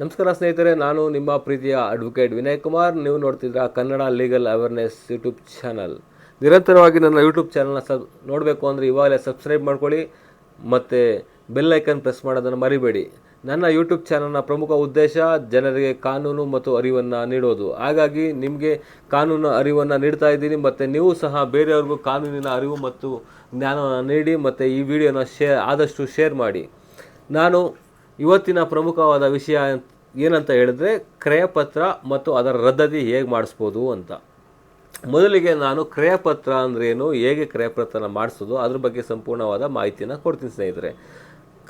ನಮಸ್ಕಾರ ಸ್ನೇಹಿತರೆ, ನಾನು ನಿಮ್ಮ ಪ್ರೀತಿಯ ಅಡ್ವೊಕೇಟ್ ವಿನಯ್ ಕುಮಾರ್. ನೀವು ನೋಡ್ತಿದ್ರ Kannada legal awareness YouTube channel ನಿರಂತರವಾಗಿ ನನ್ನ ಯೂಟ್ಯೂಬ್ ಚಾನಲ್ನ ಸಬ್ ನೋಡಬೇಕು ಅಂದರೆ ಇವಾಗಲೇ ಸಬ್ಸ್ಕ್ರೈಬ್ ಮಾಡ್ಕೊಳ್ಳಿ ಮತ್ತು ಬೆಲ್ ಐಕನ್ ಪ್ರೆಸ್ ಮಾಡೋದನ್ನು ಮರಿಬೇಡಿ. ನನ್ನ ಯೂಟ್ಯೂಬ್ ಚಾನಲ್ನ ಪ್ರಮುಖ ಉದ್ದೇಶ ಜನರಿಗೆ ಕಾನೂನು ಮತ್ತು ಅರಿವನ್ನು ನೀಡೋದು. ಹಾಗಾಗಿ ನಿಮಗೆ ಕಾನೂನು ಅರಿವನ್ನು ನೀಡ್ತಾ ಇದ್ದೀನಿ ಮತ್ತು ನೀವು ಸಹ ಬೇರೆಯವ್ರಿಗೂ ಕಾನೂನಿನ ಅರಿವು ಮತ್ತು ಜ್ಞಾನವನ್ನು ನೀಡಿ ಮತ್ತು ಈ ವಿಡಿಯೋನ ಶೇ ಆದಷ್ಟು ಶೇರ್ ಮಾಡಿ. ನಾನು ಇವತ್ತಿನ ಪ್ರಮುಖವಾದ ವಿಷಯ ಏನಂತ ಹೇಳಿದ್ರೆ ಕ್ರಯಪತ್ರ ಮತ್ತು ಅದರ ರದ್ದತಿ ಹೇಗೆ ಮಾಡಿಸ್ಬೋದು ಅಂತ. ಮೊದಲಿಗೆ ನಾನು ಕ್ರಯಪತ್ರ ಅಂದ್ರೇನು ಹೇಗೆ ಕ್ರಯಪತ್ರನ ಮಾಡಿಸೋದು, ಅದ್ರ ಬಗ್ಗೆ ಸಂಪೂರ್ಣವಾದ ಮಾಹಿತಿಯನ್ನು ಕೊಡ್ತೀನಿ ಸ್ನೇಹಿತರೆ.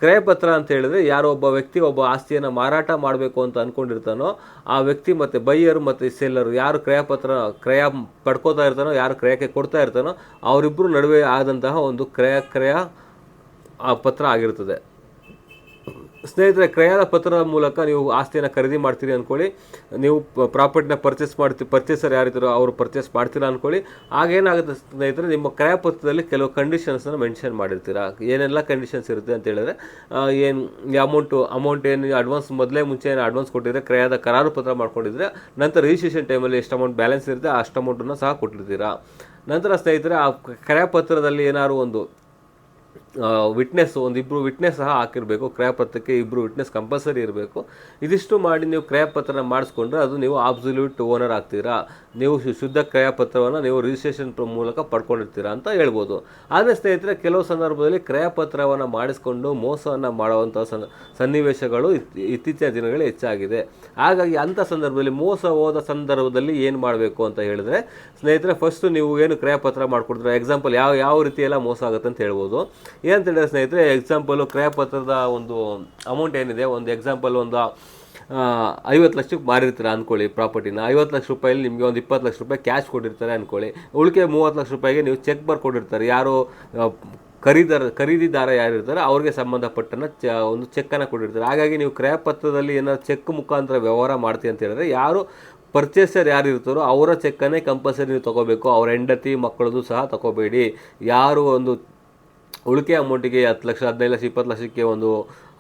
ಕ್ರಯಪತ್ರ ಅಂತ ಹೇಳಿದ್ರೆ ಯಾರೋ ಒಬ್ಬ ವ್ಯಕ್ತಿ ಒಬ್ಬ ಆಸ್ತಿಯನ್ನು ಮಾರಾಟ ಮಾಡಬೇಕು ಅಂತ ಅಂದ್ಕೊಂಡಿರ್ತಾನೋ ಆ ವ್ಯಕ್ತಿ ಮತ್ತು ಬೈಯರು ಮತ್ತು ಸೆಲ್ಲರು ಯಾರು ಕ್ರಯಪತ್ರ, ಕ್ರಯ ಪಡ್ಕೋತಾ ಇರ್ತಾನೋ, ಯಾರು ಕ್ರಯಕ್ಕೆ ಕೊಡ್ತಾ ಇರ್ತಾನೋ ಅವರಿಬ್ಬರು ನಡುವೆ ಆದಂತಹ ಒಂದು ಕ್ರಯ ಕ್ರಯ, ಆ ಪತ್ರ ಆಗಿರ್ತದೆ. ಸ್ನೇಹಿತರೆ ಕ್ರಯದ ಪತ್ರದ ಮೂಲಕ ನೀವು ಆಸ್ತಿಯನ್ನು ಖರೀದಿ ಮಾಡ್ತೀರಿ ಅಂದ್ಕೊಳ್ಳಿ ನೀವು ಪ್ರಾಪರ್ಟಿನ ಪರ್ಚೇಸ್ ಮಾಡ್ತೀವಿ ಪರ್ಚೇಸರ್ ಯಾರಿದ್ದರೂ ಅವರು ಪರ್ಚೇಸ್ ಮಾಡ್ತೀರಾ ಅಂದ್ಕೊಳ್ಳಿ ಆಗೇನಾಗುತ್ತೆ ಸ್ನೇಹಿತರೆ, ನಿಮ್ಮ ಕ್ರಯ ಪತ್ರದಲ್ಲಿ ಕೆಲವು ಕಂಡೀಷನ್ಸನ್ನು ಮೆನ್ಷನ್ ಮಾಡಿರ್ತೀರಾ? ಏನೆಲ್ಲ ಕಂಡೀಷನ್ಸ್ ಇರುತ್ತೆ ಅಂತ ಹೇಳಿದ್ರೆ ಏನು ಅಮೌಂಟು ಅಮೌಂಟ್ ಏನು ಅಡ್ವಾನ್ಸ್ ಮೊದಲೇ ಮುಂಚೆ ಏನು ಅಡ್ವಾನ್ಸ್ ಕೊಟ್ಟಿದ್ರೆ, ಕ್ರಯದ ಕರಾರು ಪತ್ರ ಮಾಡ್ಕೊಂಡಿದ್ರೆ, ನಂತರ ರಿಜಿಸ್ಟ್ರೇಷನ್ ಟೈಮಲ್ಲಿ ಎಷ್ಟು ಅಮೌಂಟ್ ಬ್ಯಾಲೆನ್ಸ್ ಇರುತ್ತೆ, ಅಷ್ಟು ಅಮೌಂಟನ್ನು ಸಹ ಕೊಟ್ಟಿರ್ತೀರಾ? ನಂತರ ಸ್ನೇಹಿತರೆ, ಆ ಕ್ರಯ ಪತ್ರದಲ್ಲಿ ಏನಾದ್ರು ಒಂದು ವಿಟ್ನೆಸ್ ಒಂದು ಇಬ್ಬರು ವಿಟ್ನೆಸ್ ಸಹ ಹಾಕಿರಬೇಕು. ಕ್ರಯಪತ್ರಕ್ಕೆ ಇಬ್ಬರು ವಿಟ್ನೆಸ್ ಕಂಪಲ್ಸರಿ ಇರಬೇಕು. ಇದಿಷ್ಟು ಮಾಡಿ ನೀವು ಕ್ರಯಪತ್ರನ ಮಾಡಿಸ್ಕೊಂಡ್ರೆ ಅದು ನೀವು ಆಬ್ಸಲ್ಯೂಟ್ ಓನರ್ ಆಗ್ತೀರಾ. ನೀವು ಶುದ್ಧ ಕ್ರಯಪತ್ರವನ್ನು ನೀವು ರಿಜಿಸ್ಟ್ರೇಷನ್ ಮೂಲಕ ಪಡ್ಕೊಂಡಿರ್ತೀರ ಅಂತ ಹೇಳ್ಬೋದು. ಆದರೆ ಸ್ನೇಹಿತರೆ, ಕೆಲವು ಸಂದರ್ಭದಲ್ಲಿ ಕ್ರಯಪತ್ರವನ್ನು ಮಾಡಿಸ್ಕೊಂಡು ಮೋಸವನ್ನು ಮಾಡುವಂಥ ಸನ್, ಸನ್ನಿವೇಶಗಳು ಇತ್- ಇತ್ತೀಚಿನ ದಿನಗಳಲ್ಲಿ ಹೆಚ್ಚಾಗಿದೆ. ಹಾಗಾಗಿ ಅಂಥ ಸಂದರ್ಭದಲ್ಲಿ, ಮೋಸ ಹೋದ ಸಂದರ್ಭದಲ್ಲಿ ಏನು ಮಾಡಬೇಕು ಅಂತ ಹೇಳಿದ್ರೆ, ಸ್ನೇಹಿತರೆ ಫಸ್ಟು ನೀವು ಏನು ಕ್ರಯಪತ್ರ ಮಾಡಿಕೊಡ್ತೀರ? ಎಕ್ಸಾಂಪಲ್ ಯಾವ ಯಾವ ರೀತಿಯೆಲ್ಲ ಮೋಸ ಆಗುತ್ತೆ ಅಂತ ಹೇಳ್ಬೋದು. ಏನಂತ ಹೇಳಿದ್ರೆ ಸ್ನೇಹಿತರೆ ಎಕ್ಸಾಂಪಲು ಕ್ರಯಪತ್ರದ ಒಂದು ಅಮೌಂಟ್ ಏನಿದೆ, ಒಂದು ಎಕ್ಸಾಂಪಲ್ ಒಂದು ಐವತ್ತು ಲಕ್ಷಕ್ಕೆ ಮಾರಿರ್ತೀರ ಅಂದ್ಕೊಳ್ಳಿ ಪ್ರಾಪರ್ಟಿನ ಐವತ್ತು ಲಕ್ಷ ರೂಪಾಯಲ್ಲಿ ನಿಮಗೆ ಒಂದು ಇಪ್ಪತ್ತು ಲಕ್ಷ ರೂಪಾಯಿ ಕ್ಯಾಶ್ ಕೊಟ್ಟಿರ್ತಾರೆ ಅಂದ್ಕೊಳ್ಳಿ ಉಳಿಕೆ ಮೂವತ್ತು ಲಕ್ಷ ರೂಪಾಯಿಗೆ ನೀವು ಚೆಕ್ ಬರ್ಕೊಟ್ಟಿರ್ತಾರೆ ಯಾರು ಖರೀದಾರ, ಖರೀದಿದಾರ ಯಾರಿರ್ತಾರೆ ಅವ್ರಿಗೆ ಸಂಬಂಧಪಟ್ಟನ ಚ, ಒಂದು ಚೆಕ್ಕನ್ನು ಕೊಟ್ಟಿರ್ತಾರೆ. ಹಾಗಾಗಿ ನೀವು ಕ್ರಯಪತ್ರದಲ್ಲಿ ಏನಾದ್ರು ಚೆಕ್ ಮುಖಾಂತರ ವ್ಯವಹಾರ ಮಾಡ್ತೀವಿ ಅಂತ ಹೇಳಿದ್ರೆ, ಯಾರು ಪರ್ಚೇಸರ್ ಯಾರು ಇರ್ತಾರೋ ಅವರ ಚೆಕ್ಕನ್ನೇ ಕಂಪಲ್ಸರಿ ನೀವು ತೊಗೋಬೇಕು. ಅವರ ಹೆಂಡತಿ ಮಕ್ಕಳದು ಸಹ ತಗೋಬೇಡಿ. ಯಾರು ಒಂದು ಉಳಿಕೆ ಅಮೌಂಟಿಗೆ ಹತ್ತು ಲಕ್ಷ, ಹದಿನೈದು ಲಕ್ಷ, ಇಪ್ಪತ್ತು ಲಕ್ಷಕ್ಕೆ ಒಂದು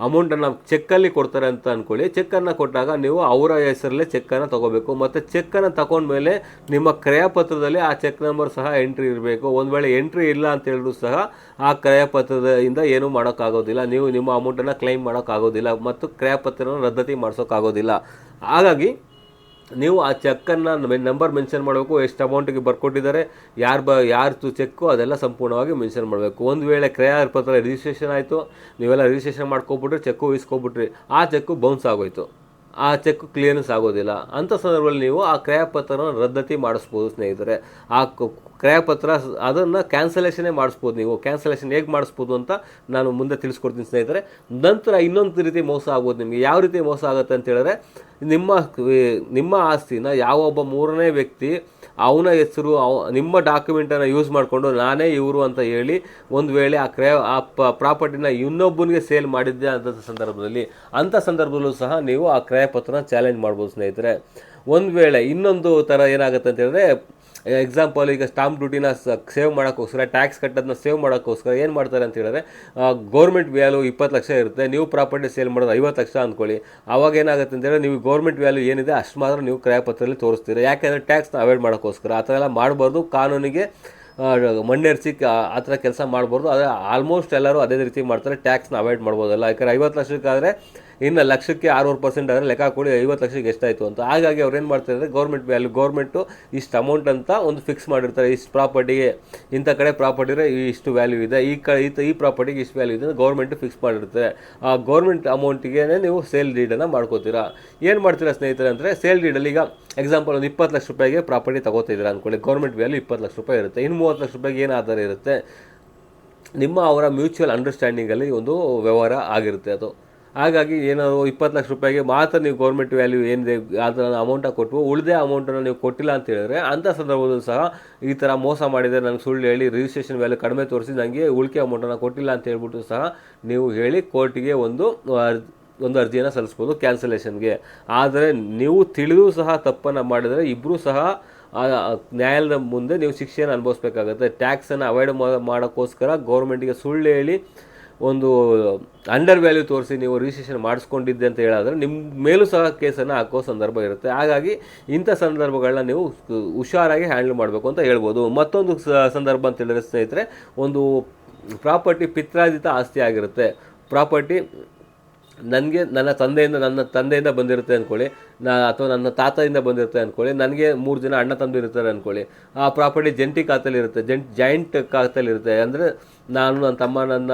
ಅಮೌಂಟನ್ನು ಚೆಕ್ಕಲ್ಲಿ ಕೊಡ್ತಾರೆ ಅಂತ ಅಂದ್ಕೊಳ್ಳಿ ಚೆಕ್ಕನ್ನು ಕೊಟ್ಟಾಗ ನೀವು ಅವರ ಹೆಸರಲ್ಲೇ ಚೆಕ್ಕನ್ನು ತಗೋಬೇಕು. ಮತ್ತು ಚೆಕ್ಕನ್ನು ತಗೊಂಡ್ಮೇಲೆ ನಿಮ್ಮ ಕ್ರಯಪತ್ರದಲ್ಲಿ ಆ ಚೆಕ್ ನಂಬರ್ ಸಹ ಎಂಟ್ರಿ ಇರಬೇಕು. ಒಂದು ವೇಳೆ ಎಂಟ್ರಿ ಇಲ್ಲ ಅಂತ ಹೇಳಿದ್ರು ಸಹ ಆ ಕ್ರಯಪತ್ರದಿಂದ ಏನೂ ಮಾಡೋಕ್ಕಾಗೋದಿಲ್ಲ. ನೀವು ನಿಮ್ಮ ಅಮೌಂಟನ್ನು ಕ್ಲೈಮ್ ಮಾಡೋಕ್ಕಾಗೋದಿಲ್ಲ. ಮತ್ತು ಕ್ರಯಪತ್ರನ ರದ್ದತಿ ಮಾಡಿಸೋಕ್ಕಾಗೋದಿಲ್ಲ. ಹಾಗಾಗಿ ನೀವು ಆ ಚೆಕ್ಕನ್ನು ನಂಬರ್ ಮೆನ್ಷನ್ ಮಾಡಬೇಕು, ಎಷ್ಟು ಅಮೌಂಟಿಗೆ ಬರ್ಕೊಟ್ಟಿದ್ದಾರೆ, ಯಾರು ಬ ಯಾರ್ದು ಚೆಕ್ಕು, ಅದೆಲ್ಲ ಸಂಪೂರ್ಣವಾಗಿ ಮೆನ್ಷನ್ ಮಾಡಬೇಕು. ಒಂದು ವೇಳೆ ಕ್ರಯ ಪತ್ರ ರಿಜಿಸ್ಟ್ರೇಷನ್ ಆಯಿತು, ನೀವೆಲ್ಲ ರಿಜಿಸ್ಟ್ರೇಷನ್ ಮಾಡ್ಕೊಬಿಟ್ರೆ ಚೆಕ್ಕು ಇಸ್ಕೊಬಿಟ್ರಿ ಆ ಚೆಕ್ಕು ಬೌನ್ಸ್ ಆಗೋಯ್ತು. ಆ ಚೆಕ್ ಕ್ಲಿಯರೆನ್ಸ್ ಆಗೋದಿಲ್ಲ. ಅಂಥ ಸಂದರ್ಭದಲ್ಲಿ ನೀವು ಆ ಕ್ರಯಪತ್ರನ ರದ್ದತಿ ಮಾಡಿಸ್ಬೋದು, ಸ್ನೇಹಿತರೆ. ಆ ಕ್ರಯಪತ್ರ ಅದನ್ನು ಕ್ಯಾನ್ಸಲೇಷನೇ ಮಾಡಿಸ್ಬೋದು ನೀವು. ಕ್ಯಾನ್ಸಲೇಷನ್ ಹೇಗೆ ಮಾಡಿಸ್ಬೋದು ಅಂತ ನಾನು ಮುಂದೆ ತಿಳಿಸ್ಕೊಡ್ತೀನಿ, ಸ್ನೇಹಿತರೆ. ನಂತರ ಇನ್ನೊಂದು ರೀತಿ ಮೋಸ ಆಗ್ಬೋದು ನಿಮಗೆ. ಯಾವ ರೀತಿ ಮೋಸ ಆಗುತ್ತೆ ಅಂತ ಹೇಳಿದ್ರೆ, ನಿಮ್ಮ ನಿಮ್ಮ ಆಸ್ತಿನ ಯಾವ ಒಬ್ಬ ಮೂರನೇ ವ್ಯಕ್ತಿ ಅವನ ಹೆಸರು, ಅವ ನಿಮ್ಮ ಡಾಕ್ಯುಮೆಂಟನ್ನು ಯೂಸ್ ಮಾಡಿಕೊಂಡು ನಾನೇ ಇವರು ಅಂತ ಹೇಳಿ ಒಂದು ವೇಳೆ ಆ ಕ್ರಯ ಆ ಪ್ರಾಪರ್ಟಿನ ಇನ್ನೊಬ್ಬನಿಗೆ ಸೇಲ್ ಮಾಡಿದ್ದೆ ಅಂತ ಸಂದರ್ಭದಲ್ಲಿ ಅಂಥ ಸಂದರ್ಭದಲ್ಲೂ ಸಹ ನೀವು ಆ ಕ್ರಯಪತ್ರನ ಚಾಲೆಂಜ್ ಮಾಡ್ಬೋದು ಸ್ನೇಹಿತರೆ. ಒಂದು ವೇಳೆ ಇನ್ನೊಂದು ಥರ ಏನಾಗುತ್ತೆ ಅಂತ ಹೇಳಿದ್ರೆ ಎಕ್ಸಾಂಪಲ್ ಈಗ ಸ್ಟಾಂಪ್ ಡ್ಯೂಟಿನ ಸೇವ್ ಮಾಡೋಕ್ಕೋಸ್ಕರ ಟ್ಯಾಕ್ಸ್ ಕಟ್ಟೋದನ್ನ ಸೇವ್ ಮಾಡೋಕ್ಕೋಸ್ಕರ ಏನು ಮಾಡ್ತಾರೆ ಅಂತ ಹೇಳಿದ್ರೆ ಗೌರ್ಮೆಂಟ್ ವ್ಯಾಲ್ಯೂ ಇಪ್ಪತ್ತು ಲಕ್ಷ ಇರುತ್ತೆ, ನೀವು ಪ್ರಾಪರ್ಟಿ ಸೇಲ್ ಮಾಡೋದು ಐವತ್ತು ಲಕ್ಷ ಅಂದ್ಕೊಳ್ಳಿ. ಅವಾಗ ಏನಾಗುತ್ತೆ ಅಂತ ಹೇಳಿದ್ರೆ, ನೀವು ಗೌರ್ಮೆಂಟ್ ವ್ಯಾಲ್ಯೂ ಏನಿದೆ, ಅಷ್ಟು ಮಾತ್ರ ನೀವು ಕ್ರಯಪತ್ರದಲ್ಲಿ ತೋರಿಸ್ತೀರಿ. ಯಾಕೆಂದರೆ ಟ್ಯಾಕ್ಸ್ನ ಅವಾಯ್ಡ್ ಮಾಡೋಕ್ಕೋಸ್ಕರ, ಆ ಥರ ಎಲ್ಲ ಮಾಡಬಾರ್ದು, ಕಾನೂನಿಗೆ ಮಣ್ಣೆರ್ಸಿ, ಆ ಥರ ಕೆಲಸ ಮಾಡ್ಬಾರ್ದು. ಆದರೆ ಆಲ್ಮೋಸ್ಟ್ ಎಲ್ಲರೂ ಅದೇ ರೀತಿ ಮಾಡ್ತಾರೆ ಟ್ಯಾಕ್ಸ್ನ ಅವಾಯ್ಡ್ ಮಾಡ್ಬೋದಲ್ಲ. ಯಾಕಂದರೆ ಐವತ್ತು ಲಕ್ಷಕ್ಕಾದರೆ ಇನ್ನು ಲಕ್ಷಕ್ಕೆ ಆರೂವರೆ ಪರ್ಸೆಂಟ್ ಆದರೆ ಲೆಕ್ಕ ಹಾಕೊಳ್ಳಿ ಐವತ್ತು ಲಕ್ಷಕ್ಕೆ ಎಷ್ಟಾಯಿತು ಅಂತ. ಹಾಗಾಗಿ ಅವ್ರು ಏನು ಮಾಡ್ತಾರೆ ಅಂದರೆ ಗೌರ್ಮೆಂಟ್ ಅಲ್ಲಿ ಗೌರ್ಮೆಂಟು ಇಷ್ಟು ಅಮೌಂಟ್ ಅಂತ ಒಂದು ಫಿಕ್ಸ್ ಮಾಡಿರ್ತಾರೆ. ಇಷ್ಟು ಪ್ರಾಪರ್ಟಿಗೆ ಇಂಥ ಕಡೆ ಪ್ರಾಪರ್ಟಿಗೆ ಇಷ್ಟು ವ್ಯಾಲ್ಯೂ ಇದೆ. ಈ ಕ ಈ ಪ್ರಾಪರ್ಟಿಗೆ ಇಷ್ಟು ವ್ಯಾಲ್ಯೂ ಇದೆ ಗೌರ್ಮೆಂಟ್ ಫಿಕ್ಸ್ ಮಾಡಿರುತ್ತೆ ಆ ಗೌರ್ಮೆಂಟ್ ಅಮೌಂಟಿಗೆ ನೀವು ಸೇಲ್ ಡೀಡನ್ನು ಮಾಡ್ಕೋತೀರಾ. ಏನು ಮಾಡ್ತೀರಾ ಸ್ನೇಹಿತರೆ ಅಂದರೆ ಸೇಲ್ ಡೀಡಲ್ಲಿ ಈಗ ಎಕ್ಸಾಂಪಲ್ ಒಂದು ಇಪ್ಪತ್ತು ಲಕ್ಷ ರೂಪಾಯಿಗೆ ಪ್ರಾಪರ್ಟಿ ತಗೋತಿದ್ದೀರಾ ಅಂದ್ಕೊಳ್ಳಿ ಗೌರ್ಮೆಂಟ್ ವ್ಯಾಲ್ಯೂ ಇಪ್ಪತ್ತು ಲಕ್ಷ ರೂಪಾಯಿ ಇರುತ್ತೆ. ಇನ್ನು ಮೂವತ್ತು ಲಕ್ಷ ರೂಪಾಯಿಗೆ ಏನು ಆಧಾರ ಇರುತ್ತೆ? ನಿಮ್ಮ ಅವರ ಮ್ಯೂಚುವಲ್ ಅಂಡರ್ಸ್ಟ್ಯಾಂಡಿಂಗಲ್ಲಿ ಒಂದು ವ್ಯವಹಾರ ಆಗಿರುತ್ತೆ ಅದು. ಹಾಗಾಗಿ ಏನಾದ್ರು ಇಪ್ಪತ್ತು ಲಕ್ಷ ರೂಪಾಯಿಗೆ ಮಾತ್ರ ನೀವು ಗೌರ್ಮೆಂಟ್ ವ್ಯಾಲ್ಯೂ ಏನಿದೆ ಅದರ ಅಮೌಂಟಾಗಿ ಕೊಟ್ಟು ಉಳಿದೇ ಅಮೌಂಟನ್ನು ನೀವು ಕೊಟ್ಟಿಲ್ಲ ಅಂತ ಹೇಳಿದ್ರೆ ಅಂಥ ಸಂದರ್ಭದಲ್ಲೂ ಸಹ ಈ ಥರ ಮೋಸ ಮಾಡಿದರೆ ನನಗೆ ಸುಳ್ಳು ಹೇಳಿ ರಿಜಿಸ್ಟ್ರೇಷನ್ ವ್ಯಾಲ್ಯೂ ಕಡಿಮೆ ತೋರಿಸಿ ನನಗೆ ಉಳಿಕೆ ಅಮೌಂಟನ್ನು ಕೊಟ್ಟಿಲ್ಲ ಅಂತ ಹೇಳ್ಬಿಟ್ಟು ಸಹ ನೀವು ಹೇಳಿ ಕೋರ್ಟಿಗೆ ಒಂದು ಒಂದು ಅರ್ಜಿಯನ್ನು ಸಲ್ಲಿಸ್ಬೋದು ಕ್ಯಾನ್ಸಲೇಷನ್ಗೆ ಆದರೆ ನೀವು ತಿಳಿದು ಸಹ ತಪ್ಪನ್ನು ಮಾಡಿದರೆ ಇಬ್ಬರೂ ಸಹ ನ್ಯಾಯಾಲಯದ ಮುಂದೆ ನೀವು ಶಿಕ್ಷೆಯನ್ನು ಅನುಭವಿಸ್ಬೇಕಾಗುತ್ತೆ. ಟ್ಯಾಕ್ಸನ್ನು ಅವಾಯ್ಡ್ ಮಾಡೋಕ್ಕೋಸ್ಕರ ಗೌರ್ಮೆಂಟಿಗೆ ಸುಳ್ಳು ಹೇಳಿ ಒಂದು ಅಂಡರ್ ವ್ಯಾಲ್ಯೂ ತೋರಿಸಿ ನೀವು ರಿಜಿಸ್ಟ್ರೇಷನ್ ಮಾಡಿಸ್ಕೊಂಡಿದ್ದೆ ಅಂತ ಹೇಳಿದ್ರೆ ನಿಮ್ಮ ಮೇಲೂ ಸಹ ಕೇಸನ್ನು ಹಾಕೋ ಸಂದರ್ಭ ಇರುತ್ತೆ. ಹಾಗಾಗಿ ಇಂಥ ಸಂದರ್ಭಗಳನ್ನ ನೀವು ಹುಷಾರಾಗಿ ಹ್ಯಾಂಡಲ್ ಮಾಡಬೇಕು ಅಂತ ಹೇಳ್ಬೋದು. ಮತ್ತೊಂದು ಸಂದರ್ಭ ಅಂತ ಹೇಳಿದ್ರೆ ಸ್ನೇಹಿತರೆ, ಒಂದು ಪ್ರಾಪರ್ಟಿ ಪಿತ್ರಾರ್ಜಿತ ಆಸ್ತಿ ಆಗಿರುತ್ತೆ. ಪ್ರಾಪರ್ಟಿ ನನಗೆ, ನನ್ನ ತಂದೆಯಿಂದ ನನ್ನ ತಂದೆಯಿಂದ ಬಂದಿರುತ್ತೆ ಅಂದ್ಕೊಳ್ಳಿ. ನಾ ಅಥವಾ ನನ್ನ ತಾತದಿಂದ ಬಂದಿರುತ್ತೆ ಅಂದ್ಕೊಳ್ಳಿ ನನಗೆ ಮೂರು ಜನ ಅಣ್ಣ ತಂದು ಇರ್ತಾರೆ ಅಂದ್ಕೊಳ್ಳಿ ಆ ಪ್ರಾಪರ್ಟಿ ಜಂಟಿ ಖಾತೆಯಲ್ಲಿರುತ್ತೆ ಜಂಟ್, ಜಾಯಿಂಟ್ ಖಾತೆಲಿ ಇರುತ್ತೆ. ಅಂದರೆ ನಾನು ನನ್ನ ತಮ್ಮ, ನನ್ನ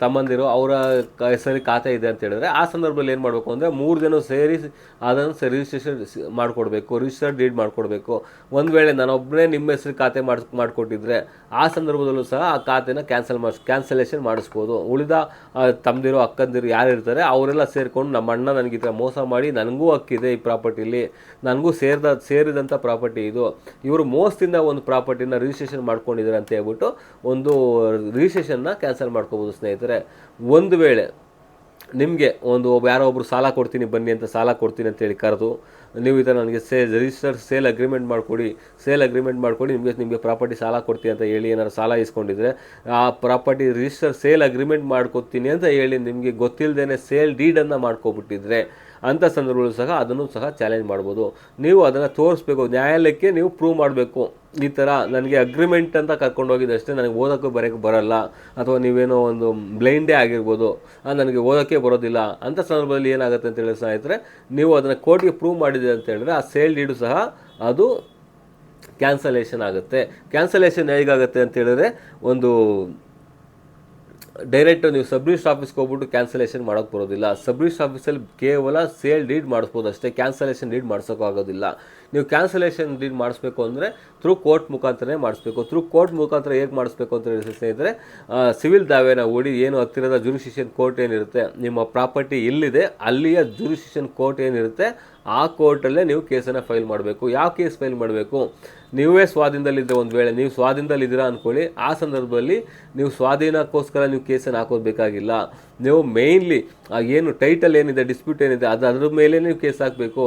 ತಮ್ಮಂದಿರು ಅವರ ಹೆಸರಲ್ಲಿ ಖಾತೆ ಇದೆ ಅಂತ ಹೇಳಿದ್ರೆ ಆ ಸಂದರ್ಭದಲ್ಲಿ ಏನು ಮಾಡಬೇಕು ಅಂದರೆ ಮೂರು ಜನ ಸೇರಿ ಅದನ್ನು ರಿಜಿಸ್ಟ್ರೇಷನ್ ಮಾಡಿಕೊಡ್ಬೇಕು. ರಿಜಿಸ್ಟರ್ ಡೀಡ್ ಮಾಡಿಕೊಡ್ಬೇಕು. ಒಂದು ವೇಳೆ ನಾನೊಬ್ಬನೇ ನಿಮ್ಮ ಹೆಸರು ಖಾತೆ ಮಾಡಿಸ್, ಮಾಡಿಕೊಟ್ಟಿದ್ರೆ ಆ ಸಂದರ್ಭದಲ್ಲೂ ಸಹ ಆ ಖಾತೆನ ಕ್ಯಾನ್ಸಲ್ ಮಾಡಿಸ್ ಕ್ಯಾನ್ಸಲೇಷನ್ ಮಾಡಿಸ್ಬೋದು. ಉಳಿದ ತಮ್ಮದಿರೋ ಅಕ್ಕಂದಿರು ಯಾರು ಇರ್ತಾರೆ ಅವರೆಲ್ಲ ಸೇರಿಕೊಂಡು ನಮ್ಮ ಅಣ್ಣ ನನಗೆ ಈ ಮೋಸ ಮಾಡಿ, ನನಗೂ ಹಕ್ಕಿದೆ ಈ ಪ್ರಾಪರ್ಟಿಲಿ ನನಗೂ ಸೇರಿದ ಸೇರಿದಂಥ ಪ್ರಾಪರ್ಟಿ ಇದು. ಇವರು ಮೋಸದಿಂದ ಒಂದು ಪ್ರಾಪರ್ಟಿನ ರಿಜಿಸ್ಟ್ರೇಷನ್ ಮಾಡ್ಕೊಂಡಿದ್ದಾರೆ ಅಂತ ಹೇಳ್ಬಿಟ್ಟು ಒಂದು ರಿಜಿಸ್ಟ್ರೇಷನ್ನ ಕ್ಯಾನ್ಸಲ್ ಮಾಡ್ಕೋಬೋದು ಸ್ನೇಹಿತರೆ. ಒಂದು ವೇಳೆ ನಿಮಗೆ ಒಂದು ಒಬ್ಬ ಯಾರೋ ಒಬ್ರು ಸಾಲ ಕೊಡ್ತೀನಿ, ಬನ್ನಿ ಅಂತ ಸಾಲ ಕೊಡ್ತೀನಿ ಅಂತೇಳಿ ಕರೆದು, ನೀವು ಈ ನನಗೆ ಸೇ ರಿಜಿಸ್ಟರ್ ಸೇಲ್ ಅಗ್ರಿಮೆಂಟ್ ಮಾಡಿಕೊಡಿ ಸೇಲ್ ಅಗ್ರಿಮೆಂಟ್ ಮಾಡಿಕೊಡಿ, ನಿಮಗೆ ನಿಮಗೆ ಪ್ರಾಪರ್ಟಿ ಸಾಲ ಕೊಡ್ತೀನಿ ಅಂತ ಹೇಳಿ ಏನಾರು ಸಾಲ ಇಸ್ಕೊಂಡಿದ್ರೆ, ಆ ಪ್ರಾಪರ್ಟಿ ರಿಜಿಸ್ಟರ್ ಸೇಲ್ ಅಗ್ರಿಮೆಂಟ್ ಮಾಡ್ಕೊತೀನಿ ಅಂತ ಹೇಳಿ ನಿಮಗೆ ಗೊತ್ತಿಲ್ಲದೇ ಸೇಲ್ ಡೀಡನ್ನು ಮಾಡ್ಕೊಬಿಟ್ಟಿದ್ರೆ ಅಂಥ ಸಂದರ್ಭಗಳು ಸಹ ಅದನ್ನು ಸಹ ಚಾಲೆಂಜ್ ಮಾಡ್ಬೋದು. ನೀವು ಅದನ್ನು ತೋರಿಸ್ಬೇಕು, ನ್ಯಾಯಾಲಯಕ್ಕೆ ನೀವು ಪ್ರೂವ್ ಮಾಡಬೇಕು. ಈ ಥರ ನನಗೆ ಅಗ್ರಿಮೆಂಟ್ ಅಂತ ಕರ್ಕೊಂಡು ಹೋಗಿದ್ದಷ್ಟೇ ನನಗೆ ಓದೋಕ್ಕೂ ಬರೋಕ್ಕೆ ಬರಲ್ಲ. ಅಥವಾ ನೀವೇನೋ ಒಂದು ಬ್ಲೈಂಡೇ ಆಗಿರ್ಬೋದು. ನನಗೆ ಓದೋಕ್ಕೆ ಬರೋದಿಲ್ಲ. ಅಂಥ ಸಂದರ್ಭದಲ್ಲಿ ಏನಾಗುತ್ತೆ ಅಂತ ಹೇಳಿದ್ರೆ ಸ್ನೇಹಿತರೆ, ನೀವು ಅದನ್ನು ಕೋರ್ಟ್ಗೆ ಪ್ರೂವ್ ಮಾಡಿದೆ ಅಂತ ಹೇಳಿದ್ರೆ, ಆ ಸೇಲ್ ಡೀಡು ಸಹ ಅದು ಕ್ಯಾನ್ಸಲೇಷನ್ ಆಗುತ್ತೆ. ಕ್ಯಾನ್ಸಲೇಷನ್ ಹೇಗಾಗುತ್ತೆ ಅಂತ ಹೇಳಿದ್ರೆ, ಒಂದು ಡೈರೆಕ್ಟ್ ನೀವು ಸಬ್ ರಿಜಿಸ್ಟರ್ ಆಫೀಸ್ಗೆ ಹೋಗ್ಬಿಟ್ಟು ಕ್ಯಾನ್ಸಲೇಷನ್ ಮಾಡೋಕ್ಕೆ ಬರೋದಿಲ್ಲ. ಸಬ್ ರಿಜಿಸ್ಟರ್ ಆಫೀಸಲ್ಲಿ ಕೇವಲ ಸೇಲ್ ಡೀಡ್ ಮಾಡಿಸ್ಬೋದು ಅಷ್ಟೇ. ಕ್ಯಾನ್ಸಲೇಷನ್ ಡೀಡ್ ಆಗೋದಿಲ್ಲ. ನೀವು ಕ್ಯಾನ್ಸಲೇಷನ್ ಡೀಡ್ ಮಾಡಿಸ್ಬೇಕು ಅಂದರೆ ಥ್ರೂ ಕೋರ್ಟ್ ಮುಖಾಂತರನೇ ಮಾಡಿಸ್ಬೇಕು. ಥ್ರೂ ಕೋರ್ಟ್ ಮುಖಾಂತರ ಹೇಗೆ ಮಾಡಿಸ್ಬೇಕು ಅಂತ ಸ್ನೇಹಿತರೆ ಸಿವಿಲ್ ದಾವೆನ ಓಡಿ ಏನು ಹತ್ತಿರದ ಜುರಿಸ್ಟಿಷನ್ ಕೋರ್ಟ್ ಏನಿರುತ್ತೆ, ನಿಮ್ಮ ಪ್ರಾಪರ್ಟಿ ಎಲ್ಲಿದೆ ಅಲ್ಲಿಯ ಜುರಿಸ್ಟಿಷನ್ ಕೋರ್ಟ್ ಏನಿರುತ್ತೆ, ಆ ಕೋರ್ಟಲ್ಲೇ ನೀವು ಕೇಸನ್ನು ಫೈಲ್ ಮಾಡಬೇಕು. ಯಾವ ಕೇಸ್ ಫೈಲ್ ಮಾಡಬೇಕು? ನೀವೇ ಸ್ವಾಧೀನದಲ್ಲಿದ್ದರೆ ಒಂದು ವೇಳೆ, ನೀವು ಸ್ವಾಧೀನದಲ್ಲಿದ್ದೀರಾ ಅಂದ್ಕೊಳ್ಳಿ ಆ ಸಂದರ್ಭದಲ್ಲಿ ನೀವು ಸ್ವಾಧೀನಕ್ಕೋಸ್ಕರ ನೀವು ಕೇಸನ್ನು ಹಾಕೋದು ಬೇಕಾಗಿಲ್ಲ ನೀವು ಮೇಯ್ನ್ಲಿ ಏನು ಟೈಟಲ್ ಏನಿದೆ ಡಿಸ್ಪ್ಯೂಟ್ ಏನಿದೆ, ಅದು ಅದ್ರ ಮೇಲೆ ನೀವು ಕೇಸ್ ಹಾಕಬೇಕು.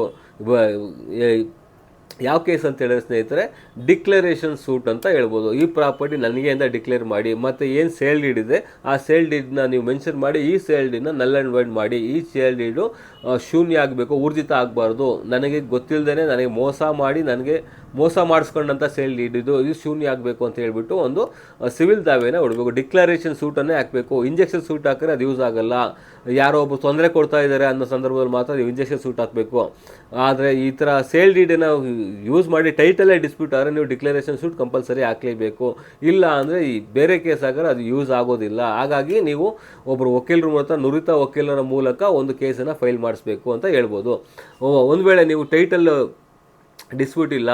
ಯಾವ ಕೇಸ್ ಅಂತ ಹೇಳಿದ್ರೆ ಸ್ನೇಹಿತರೆ ಡಿಕ್ಲರೇಷನ್ ಸೂಟ್ ಅಂತ ಹೇಳ್ಬೋದು. ಈ ಪ್ರಾಪರ್ಟಿ ನನಗೆ ಅಂತ ಡಿಕ್ಲೇರ್ ಮಾಡಿ, ಮತ್ತು ಏನು ಸೇಲ್ ಡೀಡ್ ಇದೆ, ಆ ಸೇಲ್ ಡೀಡ್ನ ನೀವು ಮೆನ್ಷನ್ ಮಾಡಿ, ಈ ಸೇಲ್ ಡೀಡ್ನ ನಲ್ ಆ್ಯಂಡ್ ವೈಡ್ ಮಾಡಿ, ಈ ಸೇಲ್ ಡೀಡು ಶೂನ್ಯ ಆಗಬೇಕು, ಊರ್ಜಿತ ಆಗಬಾರ್ದು. ನನಗೆ ಗೊತ್ತಿಲ್ಲದೇ ನನಗೆ ಮೋಸ ಮಾಡಿ, ನನಗೆ ಮೋಸ ಮಾಡಿಸ್ಕೊಂಡಂಥ ಸೇಲ್ ಇದು ಇದು ಶೂನ್ಯ ಆಗಬೇಕು ಅಂತ ಹೇಳ್ಬಿಟ್ಟು ಒಂದು ಸಿವಿಲ್ ದಾವೆನ ಹೊಡಬೇಕು. ಡಿಕ್ಲರೇಷನ್ ಸೂಟನ್ನೇ ಹಾಕಬೇಕು. ಇಂಜೆಕ್ಷನ್ ಸೂಟ್ ಹಾಕಿದ್ರೆ ಅದು ಯೂಸ್ ಆಗಲ್ಲ. ಯಾರೋ ಒಬ್ಬ ತೊಂದರೆ ಕೊಡ್ತಾ ಇದ್ದಾರೆ ಅನ್ನೋ ಸಂದರ್ಭದಲ್ಲಿ ಮಾತ್ರ ನೀವು ಇಂಜೆಕ್ಷನ್ ಸೂಟ್ ಹಾಕಬೇಕು. ಆದರೆ ಈ ಥರ ಸೇಲ್ ಡೀಡನ್ನು ಯೂಸ್ ಮಾಡಿ ಟೈಟಲ್ಲೇ ಡಿಸ್ಪ್ಯೂಟ್ ಆದರೆ ನೀವು ಡಿಕ್ಲರೇಷನ್ ಸೂಟ್ ಕಂಪಲ್ಸರಿ ಹಾಕಲೇಬೇಕು. ಇಲ್ಲ ಅಂದರೆ ಈ ಬೇರೆ ಕೇಸ್ ಆಗಿದ್ರೆ ಅದು ಯೂಸ್ ಆಗೋದಿಲ್ಲ. ಹಾಗಾಗಿ ನೀವು ಒಬ್ಬರು ವಕೀಲರ ಮೂಲಕ, ನುರಿತ ವಕೀಲರ ಮೂಲಕ ಒಂದು ಕೇಸನ್ನು ಫೈಲ್ ಮಾಡಿಸ್ಬೇಕು ಅಂತ ಹೇಳ್ಬೋದು. ಒಂದು ವೇಳೆ ನೀವು ಟೈಟಲ್ ಡಿಸ್ಪ್ಯೂಟ್ ಇಲ್ಲ.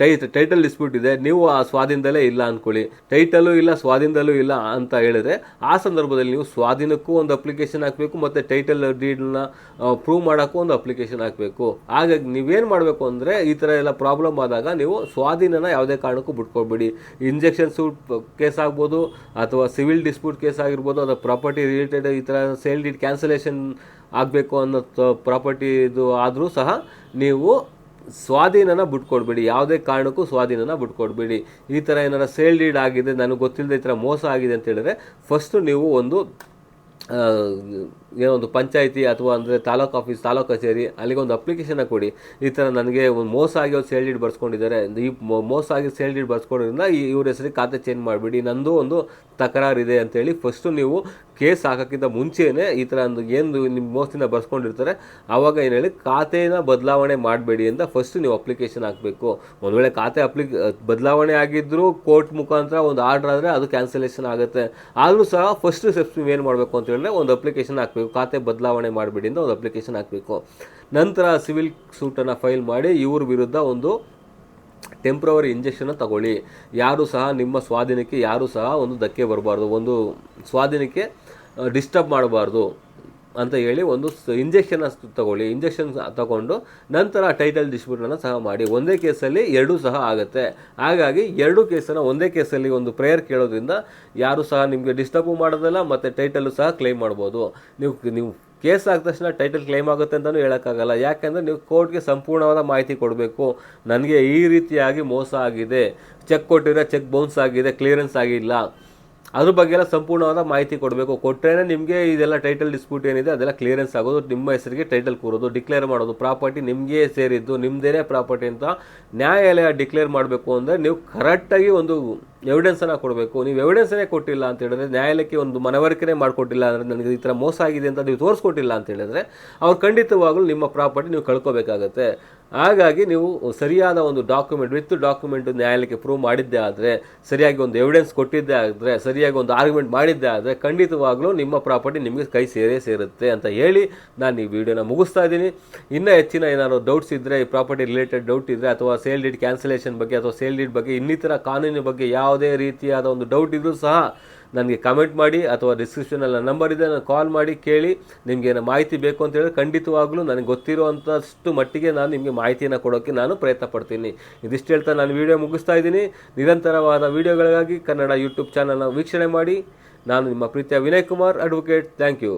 ಟೈಟ್ ಟೈಟಲ್ ಡಿಸ್ಪ್ಯೂಟ್ ಇದೆ. ನೀವು ಆ ಸ್ವಾಧೀನದಲ್ಲೇ ಇಲ್ಲ ಅಂದ್ಕೊಳ್ಳಿ ಟೈಟಲ್ಲೂ ಇಲ್ಲ, ಸ್ವಾಧೀನದಲ್ಲೂ ಇಲ್ಲ ಅಂತ ಹೇಳಿದ್ರೆ ಆ ಸಂದರ್ಭದಲ್ಲಿ ನೀವು ಸ್ವಾಧೀನಕ್ಕೂ ಒಂದು ಅಪ್ಲಿಕೇಶನ್ ಹಾಕಬೇಕು ಮತ್ತು ಟೈಟಲ್ ಡೀಡ್ನ ಪ್ರೂವ್ ಮಾಡೋಕ್ಕೂ ಒಂದು ಅಪ್ಲಿಕೇಶನ್ ಹಾಕಬೇಕು. ಹಾಗಾಗಿ ನೀವೇನು ಮಾಡಬೇಕು ಅಂದರೆ ಈ ಥರ ಎಲ್ಲ ಪ್ರಾಬ್ಲಮ್ ಆದಾಗ ನೀವು ಸ್ವಾಧೀನನ ಯಾವುದೇ ಕಾರಣಕ್ಕೂ ಬಿಟ್ಕೊಳ್ಬೇಡಿ. ಇಂಜೆಕ್ಷನ್ ಸೂಟ್ ಕೇಸ್ ಆಗ್ಬೋದು ಅಥವಾ ಸಿವಿಲ್ ಡಿಸ್ಪ್ಯೂಟ್ ಕೇಸ್ ಆಗಿರ್ಬೋದು ಅಥವಾ ಪ್ರಾಪರ್ಟಿ ರಿಲೇಟೆಡ್ ಈ ಥರ ಸೇಲ್ ಡೀಡ್ ಕ್ಯಾನ್ಸಲೇಷನ್ ಆಗಬೇಕು ಅನ್ನೋ ಪ್ರಾಪರ್ಟಿ ಇದು ಆದರೂ ಸಹ ನೀವು ಸ್ವಾಧೀನನ ಬಿಟ್ಕೊಡ್ಬೇಡಿ. ಯಾವುದೇ ಕಾರಣಕ್ಕೂ ಸ್ವಾಧೀನನ ಬಿಟ್ಕೊಡ್ಬೇಡಿ. ಈ ಥರ ಏನಾರ ಸೇಲ್ ಡೀಡ್ ಆಗಿದೆ, ನನಗೆ ಗೊತ್ತಿಲ್ಲದೆ ಈ ಥರ ಮೋಸ ಆಗಿದೆ ಅಂತ ಹೇಳಿದ್ರೆ ಫಸ್ಟು ನೀವು ಒಂದು ಏನೋ ಒಂದು ಪಂಚಾಯಿತಿ ಅಥವಾ ಅಂದರೆ ತಾಲೂಕು ಆಫೀಸ್, ತಾಲೂಕು ಕಚೇರಿ, ಅಲ್ಲಿಗೆ ಒಂದು ಅಪ್ಲಿಕೇಶನ್ನ ಕೊಡಿ. ಈ ಥರ ನನಗೆ ಒಂದು ಮೋಸ ಆಗಿ ಒಂದು ಸೇಲ್ ಡೀಡ್ ಬರ್ಸ್ಕೊಂಡಿದ್ದಾರೆ. ಈ ಮೋಸ ಆಗಿ ಸೇಲ್ ಡೀಡ್ ಬರ್ಸ್ಕೊಂಡಿರೋದ್ರಿಂದ ಈ ಇವ್ರ ಹೆಸರಿಗೆ ಖಾತೆ ಚೇಂಜ್ ಮಾಡಿಬಿಡಿ. ನಂದು ಒಂದು ತಕರಾರಿದೆ ಅಂತೇಳಿ ಫಸ್ಟು ನೀವು ಕೇಸ್ ಹಾಕೋಕ್ಕಿಂತ ಮುಂಚೆಯೇ ಈ ಥರ ಒಂದು ಏನು ನಿಮ್ಮ ಮೋಸದಿಂದ ಬರ್ಸ್ಕೊಂಡಿರ್ತಾರೆ ಆವಾಗ ಏನು ಹೇಳಿ ಖಾತೆನ ಬದಲಾವಣೆ ಮಾಡಬೇಡಿ ಅಂತ ಫಸ್ಟ್ ನೀವು ಅಪ್ಲಿಕೇಶನ್ ಹಾಕಬೇಕು. ಒಂದು ವೇಳೆ ಖಾತೆ ಅಪ್ಲಿಕ್ ಬದಲಾವಣೆ ಆಗಿದ್ದರೂ ಕೋರ್ಟ್ ಮುಖಾಂತರ ಒಂದು ಆರ್ಡರ್ ಆದರೆ ಅದು ಕ್ಯಾನ್ಸಲೇಷನ್ ಆಗುತ್ತೆ. ಆದರೂ ಸಹ ಫಸ್ಟ್ ಸ್ಟೆಪ್ಸ್ ನೀವು ಏನು ಮಾಡಬೇಕು ಅಂತ ಹೇಳಿದ್ರೆ ಒಂದು ಅಪ್ಲಿಕೇಶನ್ ಹಾಕಬೇಕು. ಖಾತೆ ಬದಲಾವಣೆ ಮಾಡಿಬಿಡಿ ಅಂತ ಒಂದು ಅಪ್ಲಿಕೇಶನ್ ಹಾಕಬೇಕು. ನಂತರ ಸಿವಿಲ್ ಸೂಟನ್ನು ಫೈಲ್ ಮಾಡಿ ಇವ್ರ ವಿರುದ್ಧ ಒಂದು ಟೆಂಪ್ರವರಿ ಇಂಜೆಕ್ಷನ್ ತಗೊಳ್ಳಿ. ಯಾರು ಸಹ ನಿಮ್ಮ ಸ್ವಾಧೀನಕ್ಕೆ, ಯಾರೂ ಸಹ ಒಂದು ಧಕ್ಕೆ ಬರಬಾರ್ದು, ಒಂದು ಸ್ವಾಧೀನಕ್ಕೆ ಡಿಸ್ಟರ್ಬ್ ಮಾಡಬಾರ್ದು. ಅಂತ ಹೇಳಿ ಒಂದು ಇಂಜೆಕ್ಷನ್ ತಗೊಳ್ಳಿ. ಇಂಜೆಕ್ಷನ್ ತಗೊಂಡು ನಂತರ ಟೈಟಲ್ ಡಿಸ್ಪ್ಯೂಟನ್ನು ಸಹ ಮಾಡಿ. ಒಂದೇ ಕೇಸಲ್ಲಿ ಎರಡೂ ಸಹ ಆಗುತ್ತೆ. ಹಾಗಾಗಿ ಎರಡು ಕೇಸನ್ನು ಒಂದೇ ಕೇಸಲ್ಲಿ ಒಂದು ಪ್ರೇಯರ್ ಕೇಳೋದ್ರಿಂದ ಯಾರು ಸಹ ನಿಮಗೆ ಡಿಸ್ಟರ್ಬು ಮಾಡೋದಿಲ್ಲ, ಮತ್ತು ಟೈಟಲ್ಲು ಸಹ ಕ್ಲೈಮ್ ಮಾಡ್ಬೋದು. ನೀವು ನೀವು ಕೇಸ್ ಆದ ತಕ್ಷಣ ಟೈಟಲ್ ಕ್ಲೈಮ್ ಆಗುತ್ತೆ ಅಂತಲೂ ಹೇಳೋಕ್ಕಾಗಲ್ಲ. ಯಾಕೆಂದರೆ ನೀವು ಕೋರ್ಟ್ಗೆ ಸಂಪೂರ್ಣವಾದ ಮಾಹಿತಿ ಕೊಡಬೇಕು. ನನಗೆ ಈ ರೀತಿಯಾಗಿ ಮೋಸ ಆಗಿದೆ. ಚೆಕ್ ಕೊಟ್ಟಿರೋ ಚೆಕ್ ಬೌನ್ಸ್ ಆಗಿದೆ ಕ್ಲಿಯರೆನ್ಸ್ ಆಗಿಲ್ಲ. ಅದ್ರ ಬಗ್ಗೆ ಎಲ್ಲ ಸಂಪೂರ್ಣವಾದ ಮಾಹಿತಿ ಕೊಡಬೇಕು. ಕೊಟ್ಟರೆ ನಿಮಗೆ ಇದೆಲ್ಲ ಟೈಟಲ್ ಡಿಸ್ಪ್ಯೂಟ್ ಏನಿದೆ, ಅದೆಲ್ಲ ಕ್ಲಿಯರೆನ್ಸ್ ಆಗೋದು, ನಿಮ್ಮ ಹೆಸರಿಗೆ ಟೈಟಲ್ ಕೂರೋದು ಡಿಕ್ಲೇರ್ ಮಾಡೋದು ಪ್ರಾಪರ್ಟಿ ನಿಮಗೆ ಸೇರಿದ್ದು ನಿಮ್ಮದೇನೇ ಪ್ರಾಪರ್ಟಿ ಅಂತ ನ್ಯಾಯಾಲಯ ಡಿಕ್ಲೇರ್ ಮಾಡಬೇಕು ಅಂದರೆ ನೀವು ಕರೆಕ್ಟಾಗಿ ಒಂದು ಎವಿಡೆನ್ಸನ್ನು ಕೊಡಬೇಕು. ನೀವು ಎವಿಡೆನ್ಸನ್ನೇ ಕೊಟ್ಟಿಲ್ಲ ಅಂತ ಹೇಳಿದ್ರೆ ನ್ಯಾಯಾಲಯಕ್ಕೆ ಒಂದು ಮನವರಿಕೆನೇ ಮಾಡಿಕೊಟ್ಟಿಲ್ಲ ಅಂದರೆ ನನಗೆ ಈ ಥರ ಮೋಸ ಆಗಿದೆ ಅಂತ ನೀವು ತೋರಿಸ್ಕೊಟ್ಟಿಲ್ಲ ಅಂತ ಹೇಳಿದ್ರೆ ಅವ್ರು ಖಂಡಿತವಾಗಲೂ ನಿಮ್ಮ ಪ್ರಾಪರ್ಟಿ ನೀವು ಕಳ್ಕೊಬೇಕಾಗತ್ತೆ. ಹಾಗಾಗಿ ನೀವು ಸರಿಯಾದ ಒಂದು ಡಾಕ್ಯುಮೆಂಟ್ ವಿತ್ ಡಾಕ್ಯುಮೆಂಟ್ ನ್ಯಾಯಾಲಯಕ್ಕೆ ಪ್ರೂವ್ ಮಾಡಿದ್ದೇ ಆದರೆ, ಸರಿಯಾಗಿ ಒಂದು ಎವಿಡೆನ್ಸ್ ಕೊಟ್ಟಿದ್ದೇ ಆದರೆ, ಸರಿಯಾಗಿ ಒಂದು ಆರ್ಗ್ಯುಮೆಂಟ್ ಮಾಡಿದ್ದೇ ಆದರೆ ಖಂಡಿತವಾಗ್ಲೂ ನಿಮ್ಮ ಪ್ರಾಪರ್ಟಿ ನಿಮಗೆ ಕೈ ಸೇರೇ ಸೇರುತ್ತೆ ಅಂತ ಹೇಳಿ ನಾನು ಈ ವಿಡಿಯೋನ ಮುಗಿಸ್ತಾ ಇದ್ದೀನಿ. ಇನ್ನೂ ಹೆಚ್ಚಿನ ಏನಾದರೂ ಡೌಟ್ಸ್ ಇದ್ದರೆ ಈ ಪ್ರಾಪರ್ಟಿ ರಿಲೇಟೆಡ್ ಡೌಟ್ ಇದ್ದರೆ ಅಥವಾ ಸೇಲ್ ಡೀಡ್ ಕ್ಯಾನ್ಸಲೇಷನ್ ಬಗ್ಗೆ, ಅಥವಾ ಸೇಲ್ ಡೀಡ್ ಬಗ್ಗೆ ಇನ್ನಿತರ ಕಾನೂನಿನ ಬಗ್ಗೆ ಯಾವುದೇ ರೀತಿಯಾದ ಒಂದು ಡೌಟ್ ಇದ್ದರೂ ಸಹ ನನಗೆ ಕಮೆಂಟ್ ಮಾಡಿ ಅಥವಾ ಡಿಸ್ಕ್ರಿಪ್ಷನಲ್ಲಿ ನಂಬರ್ ಇದೆ, ನಾನು ಕಾಲ್ ಮಾಡಿ ಕೇಳಿ ನಿಮಗೆ ಏನೋ ಮಾಹಿತಿ ಬೇಕು ಅಂತ ಹೇಳಿದ್ರೆ ಖಂಡಿತವಾಗ್ಲೂ ನನಗೆ ಗೊತ್ತಿರುವಂಥಷ್ಟು ಮಟ್ಟಿಗೆ ನಾನು ನಿಮಗೆ ಮಾಹಿತಿಯನ್ನು ಕೊಡೋಕ್ಕೆ ನಾನು ಪ್ರಯತ್ನ ಪಡ್ತೀನಿ. ಇದಿಷ್ಟು ಹೇಳ್ತಾ ನಾನು ವಿಡಿಯೋ ಮುಗಿಸ್ತಾ ಇದ್ದೀನಿ. ನಿರಂತರವಾದ ವಿಡಿಯೋಗಳಿಗಾಗಿ ಕನ್ನಡ ಯೂಟ್ಯೂಬ್ ಚಾನಲ್ನ ವೀಕ್ಷಣೆ ಮಾಡಿ. ನಾನು ನಿಮ್ಮ ಪ್ರೀತಿಯ Vinay Kumar advocate thank you